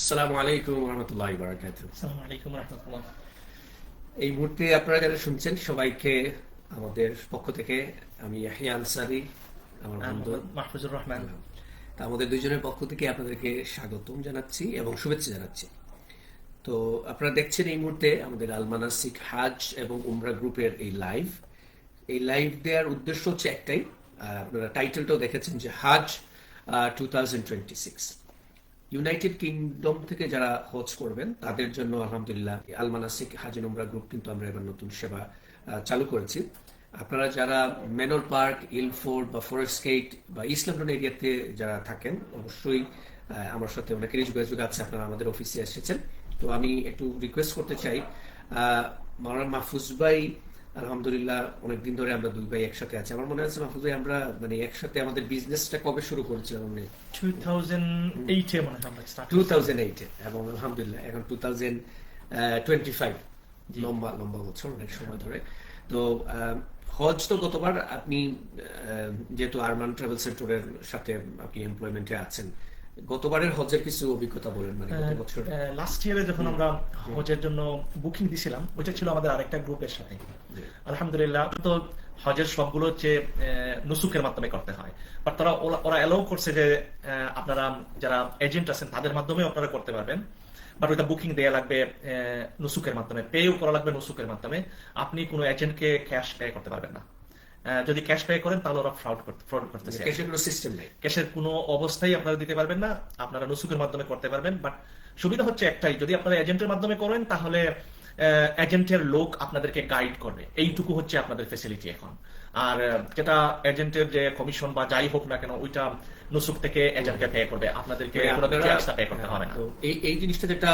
আসসালামু আলাইকুম রহমতুল্লাহ বারাকাত আসসালামু আলাইকুম রহমতুল্লাহ। এই মুহূর্তে আপনারা যারা শুনছেন সবাইকে আমাদের পক্ষ থেকে আমি ইয়াহিয়া আনসারি আমার বন্ধু। মাহফুজুর রহমান। আমাদের দুজনের পক্ষ থেকে আপনাদেরকে স্বাগতম জানাচ্ছি এবং শুভেচ্ছা জানাচ্ছি। তো আপনারা দেখছেন এই মুহূর্তে আমাদের আলমানাসিক হাজ এবং উমরা গ্রুপের এই লাইভ। এই লাইভ দেওয়ার উদ্দেশ্য হচ্ছে একটাই। আপনারা টাইটেলটাও দেখেছেন যে হাজ two thousand twenty six United Kingdom থেকে যারা হজ করবেন, তাদের জন্য আলহামদুলিল্লাহ আলমানাসিক হাজি নোমরা গ্রুপ কিন্তু আমরা এবার নতুন সেবা চালু করেছি। আপনারা যারা মেনর পার্ক ইলফোর্ড বা ফরেস্ট গেট বা ইসলামটন এরিয়াতে যারা থাকেন, অবশ্যই আমার সাথে অনেকেরই যোগাযোগ আছে, আপনারা আমাদের অফিসে এসেছেন। তো আমি একটু রিকোয়েস্ট করতে চাই মাওলানা মাহফুজ ভাই আলহামদুলিল্লাহ অনেকদিন ধরে আমরা দুই ভাই একসাথে আছি। আমার মনে আছে মাহফুজ ভাই আমরা মানে একসাথে আমাদের বিজনেসটা কবে শুরু করেছিলাম মানে 2008 এ মনে হয় আমরা স্টার্ট টু থাউজেন্ড এইটে এবং আলহামদুলিল্লাহ এখন টু থাউজেন্ড টোয়েন্টি ফাইভ লম্বা লম্বা বছর অনেক সময় ধরে। তো হজ তো গতবার আপনি যেহেতু আরমান ট্রাভেল সেন্টারের সাথে আপনি এমপ্লয়মেন্টে আছেন গতবারের হজের কিছু অভিজ্ঞতা বলেন মানে গত বছর লাস্ট ইয়ারে যখন আমরা হজের জন্য বুকিং দিছিলাম ওইটা ছিল আমাদের আরেকটা গ্রুপের সাথে। আলহামদুলিল্লাহ তো হজের সবগুলো হচ্ছে নুসুকের মাধ্যমে করতে হয়। বাট তারা ওরা- এলাও করছে যে আপনারা যারা এজেন্ট আছেন তাদের মাধ্যমে আপনারা করতে পারবেন। বাট ওইটা বুকিং দেয়া লাগবে নুসুকের মাধ্যমে পেও করা লাগবে নুসুকের মাধ্যমে। আপনি কোনো এজেন্টকে ক্যাশ পে করতে পারবেন না। যদি ক্যাশ পে করেন তাহলে ওরা ফ্রড করতে ফ্রড করতেছে। ক্যাশের কোনো সিস্টেম নেই। ক্যাশের কোনো অবস্থায় আপনারা দিতে পারবেন না। আপনারা নুসুকের মাধ্যমে করতে পারবেন বাট সুবিধা হচ্ছে একটাই যদি আপনারা এজেন্টের মাধ্যমে করেন তাহলে এজেন্টের লোক আপনাদেরকে গাইড করবে এইটুকু হচ্ছে আপনাদের ফেসিলিটি এখন। আর যেটা এজেন্টের যে কমিশন বা যাই হোক না কেন ওইটা নুসুক থেকে এজেন্টকে পে করবে। আপনাদেরকে মানে পে করতে হবে না। তো এই এই জিনিসটা যেটা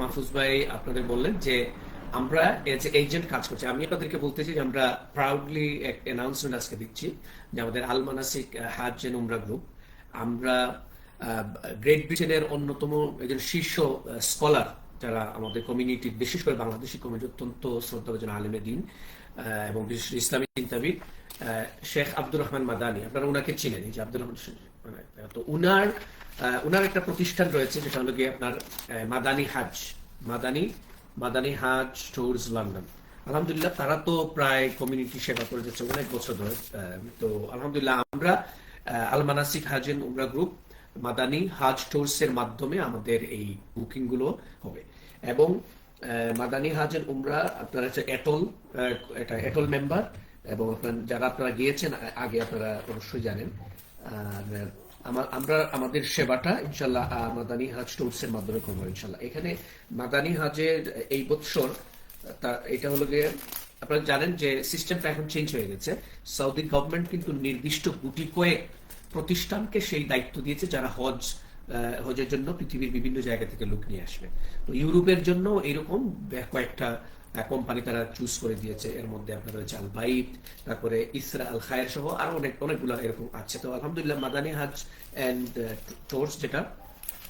মাহফুজ ভাই আপনাদের বললেন যে আমরা এজ এজেন্ট কাজ করছি। আমি আপনাদেরকে বলতেছি যে আমরা প্রাউডলি এক অ্যানাউন্সমেন্ট আজকে দিচ্ছি যে আমাদের আলমানাসিক হাজ এন্ড উমরা গ্রুপ আমরা গ্রেট ব্রিটেনের অন্যতম একজন শীর্ষ স্কলার যারা আমাদের কমিউনিটি বিশেষ করে বাংলাদেশি কমিউনিটি অত্যন্ত শ্রদ্ধাভাজন আলেমে দিন এবং বিশেষ ইসলামী চিন্তাবিদ শেখ আব্দুর রহমান মাদানি। আপনারা ওনাকে চিনেন যে আব্দুর রহমান মানে, তো উনার উনার একটা প্রতিষ্ঠান রয়েছে যেটা হলো গিয়ে আপনার মাদানি হাজ। মাদানি মাদানি হাজ ট্যুরস লন্ডন। আলহামদুলিল্লাহ তারা তো প্রায় কমিউনিটি সেবা করে যাচ্ছে অনেক বছর ধরে। তো আলহামদুলিল্লাহ আমরা আলমানাসিক হাজেন উমরা গ্রুপ মাদানি হাজ ট্যুরস এর মাধ্যমে আমাদের এই বুকিংগুলো হবে। এবং মাদানি হাজেন উমরা, আপনারা হচ্ছে এটল এটা এটল মেম্বার এবং আপনার, যারা আপনারা গিয়েছেন, আগে আপনারা অবশ্যই জানেন। আর আমার আমাদের সেবাটা ইনশাল্লাহ মাদানী হাজ টুরস এর মাধ্যমে করব ইনশাল্লাহ। এখানে মাদানী হাজের এই বৎসর এটা হলো গিয়ে, আপনারা জানেন যে সিস্টেমটা এখন চেঞ্জ হয়ে গেছে। সৌদি গভর্নমেন্ট কিন্তু নির্দিষ্ট গুটি কয়েক প্রতিষ্ঠানকে সেই দায়িত্ব দিয়েছে, যারা হজ হজের জন্য পৃথিবীর বিভিন্ন জায়গা থেকে লোক নিয়ে আসবে। তো ইউরোপের জন্য এরকম কয়েকটা কোম্পানি তারা চুজ করে দিয়েছে। এর মধ্যে আপনার রয়েছে আল বাইত তারপরে ইসরা আল খায়ের সহ আরও অনেক অনেকগুলো এরকম আছে। তো আলহামদুলিল্লাহ মাদানী হাজ এন্ড টোর্স যেটা,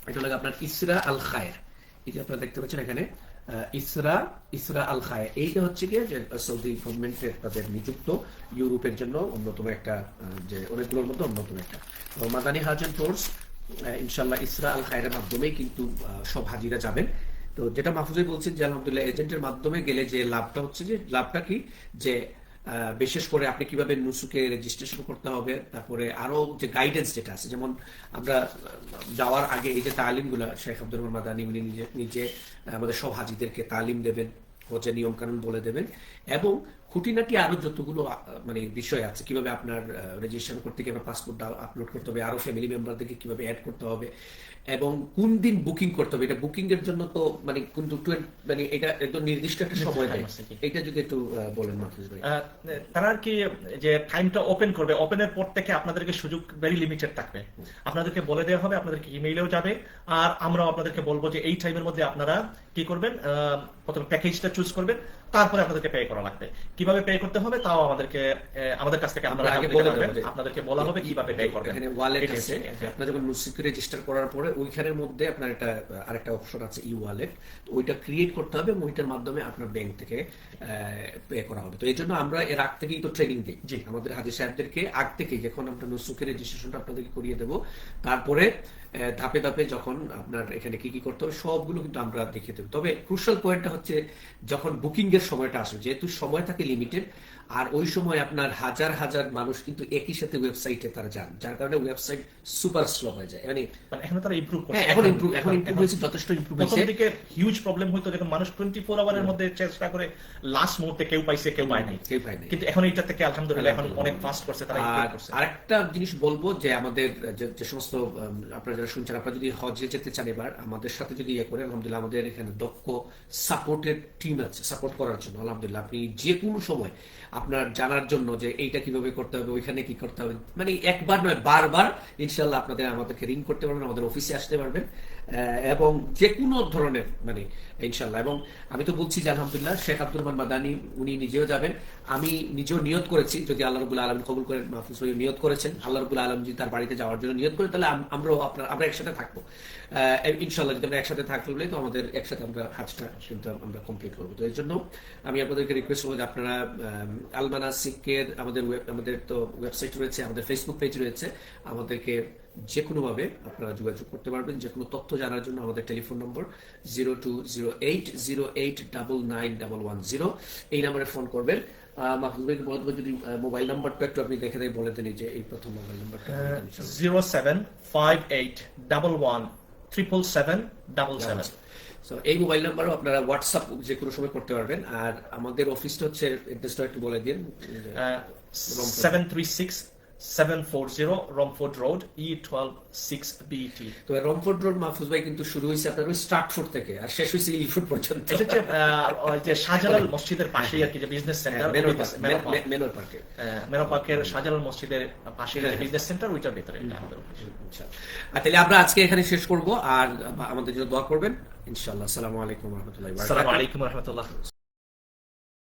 এটা হলো আপনার ইসরা আল খায়ের এই যে আপনারা দেখতে পাচ্ছেন এখানে ইসরা ইসরা আল খায়ের এইটা হচ্ছে কি যে সৌদি গভর্নমেন্টের তাদের নিযুক্ত। ইউরোপের জন্য অন্যতম একটা যে, অনেকগুলোর মধ্যে অন্যতম একটা। তো মাদানী হাজ অ্যান্ড টোর্স ইনশাল্লাহ ইসরা আল খায়ের মাধ্যমে কিন্তু সব হাজিরা যাবেন। তো যেটা মাহফুজাই বলছেন যে, আলহামদুলিল্লাহ, এজেন্টের মাধ্যমে গেলে যে লাভটা হচ্ছে যে, লাভটা কি? যে বিশেষ করে আপনি কীভাবে নুসুকে রেজিস্ট্রেশন করতে হবে, তারপরে আরও যে গাইডেন্স যেটা আছে, যেমন আমরা যাওয়ার আগে এই যে তালিমগুলা শেখ রহমান মাদানি, উনি নিজে নিজে আমাদের সব হাজিদেরকে তালিম দেবেন, হচ্ছে নিয়ম কানুন বলে দেবেন। এবং খুঁটিনাটি আরও যতগুলো মানে বিষয় আছে কীভাবে আপনার রেজিস্ট্রেশন করতে কীভাবে পাসপোর্ট আপলোড করতে হবে আরও ফ্যামিলি মেম্বারদেরকে কীভাবে অ্যাড করতে হবে এবং কোন দিন বুকিং করতে হবে এটা বুকিং এর জন্য তো মানে কিন্তু টুয়েন- মানে এটা একদম নির্দিষ্ট একটা সময় দেয়। time আছে কি? এটা যদি একটু বলেন মাহফুজ ভাই। তারা আর কি যে টাইমটা ওপেন করবে ওপেনের পর থেকে আপনাদেরকে সুযোগ ভেরি লিমিটেড থাকবে। আপনাদেরকে বলে দেওয়া হবে আপনাদেরকে ইমেইলেও যাবে আর আমরাও আপনাদেরকে বলব যে এই টাইমের মধ্যে আপনারা কি করবেন প্রথমে প্যাকেজটা চুজ করবেন তারপরে আপনাদেরকে পে করা লাগবে। কীভাবে পে করতে হবে তাও আমাদেরকে আমাদের কাছ থেকে আপনারা আমরা আগে বলে পারবেন। দেবো যে- আপনাদেরকে বলা হবে কীভাবে পে করবেন। এখানে ওয়ালেট আছে। আপনার যখন নুসিক রেজিস্টার করার পরে ওইখানের মধ্যে আপনার একটা আরেকটা অপশন আছে ই ওয়ালেট তো ওইটা ক্রিয়েট করতে হবে এবং ওইটার মাধ্যমে আপনার ব্যাংক থেকে পে করা হবে। তো এই জন্য আমরা এর আগ থেকেই তো ট্রেনিং দিই। জি। আমাদের হাজির সাহেবদেরকে আগ থেকেই যখন আমরা নুসুকের রেজিস্ট্রেশনটা আপনাদেরকে করিয়ে দেবো তারপরে ধাপে ধাপে যখন আপনার এখানে কি কি করতে হবে সবগুলো কিন্তু আমরা দেখিয়ে দেবো। তবে ক্রুশাল পয়েন্টটা হচ্ছে যখন বুকিং এর সময়টা আসবে যেহেতু সময় থাকে লিমিটেড আর ওই সময় আপনার হাজার হাজার মানুষ কিন্তু একই সাথে ওয়েবসাইটে তারা যান যার কারণে ওয়েবসাইট সুপার স্লো হয়ে যায়। মানে মানে এখন তারা ইমপ্রুভ করছে। হ্যাঁ এখন ইমপ্রুভ এখন ইমপ্রুভ হয়েছে যথেষ্ট ইমপ্রুভ প্রথম হয়েছে। দিকে হিউজ প্রবলেম হইতো যখন মানুষ টোয়েন্টি ফোর আওয়ারের মধ্যে চেষ্টা করে লাস্ট মুহূর্তে কেউ পাইছে কেউ পায় নাই কেউ পায় নাই। কিন্তু এখন এটা থেকে আলহামদুলিল্লাহ এখন অনেক ফাস্ট করছে তারা improve করছে। আরেকটা জিনিস বলব যে আমাদের যে সমস্ত আপনারা যারা শুনছেন আপনারা যদি হজে যেতে চান এবার আমাদের সাথে যদি ইয়ে করেন আলহামদুলিল্লাহ আমাদের এখানে দক্ষ সাপোর্টের টিম আছে সাপোর্ট করার জন্য, আলহামদুলিল্লাহ, আপনি যে কোনো সময় আপনার জানার জন্য যে এইটা কীভাবে করতে হবে, ওইখানে কি করতে হবে মানে একবার নয়, বারবার ইনশাল্লাহ আপনাদের, আমাদেরকে রিং করতে পারবেন, আমাদের অফিসে আসতে পারবেন। এবং যে কোনো ধরনের মানে ইনশাল্লাহ এবং আমি তো বলছি যে আলহামদুলিল্লাহ, শেখ আব্দুর রহমান মাদানি, উনি নিজেও যাবেন। আমি নিজেও নিয়ত করেছি, যদি আল্লাহ রবুল আলম কবুল করেন, মাহফুজ নিয়ত করেছেন। আল্লাহ রবুল আলম যদি তার বাড়িতে যাওয়ার জন্য নিয়ত করেন তাহলে আমরাও আপনার, আমরা একসাথে থাকব। ইনশাল্লাহ যদি আমরা একসাথে থাকলে তো আমাদের একসাথে আমরা হাজটা কিন্তু আমরা কমপ্লিট করব। তো এর জন্য আমি আপনাদেরকে রিকোয়েস্ট করব যে আপনারা আলমানা সিকের আমাদের আমাদের তো ওয়েবসাইট রয়েছে, আমাদের ফেসবুক পেজ রয়েছে। আমাদেরকে যে কোনোভাবে আপনারা যোগাযোগ করতে পারবেন যে কোনো তথ্য জানার জন্য আমাদের telephone number zero two zero eight zero eight double nine double one zero. এই নাম্বারে ফোন করবেন। মাহফুজ বলব যদি মোবাইল নাম্বারটা একটু আপনি দেখে দেয় বলে দেন যে এই প্রথম মোবাইল নাম্বারটা। Zero seven five eight double one triple seven double seven. এই মোবাইল নাম্বারও আপনারা হোয়াটসঅ্যাপ যে কোনো সময় করতে পারবেন। আর আমাদের অফিসটা হচ্ছে অ্যাড্রেসটা একটু বলে দিন। Seven three six seven four zero Romford road তো রংপুর রোড মাহফুজ ভাই কিন্তু শুরু আপনার ওই থেকে আর শেষ পর্যন্ত। এটা যে শাহজালাল মসজিদের পাশেই আর কি যে বিজনেস সেন্টার মেনর পার্কে মেরো পার্কের শাহজালাল মসজিদের পাশে যে বিজনেস সেন্টার ওইটার ভেতরে এটা আমাদের office। আচ্ছা। আর তাহলে আমরা আজকে এখানে শেষ করব আর আমাদের জন্য দোয়া করবেন। ইনশাআল্লাহ আসসালামু আলাইকুম রহমতুল্লাহ আসসালামু আলাইকুম রহমতুল্লাহ।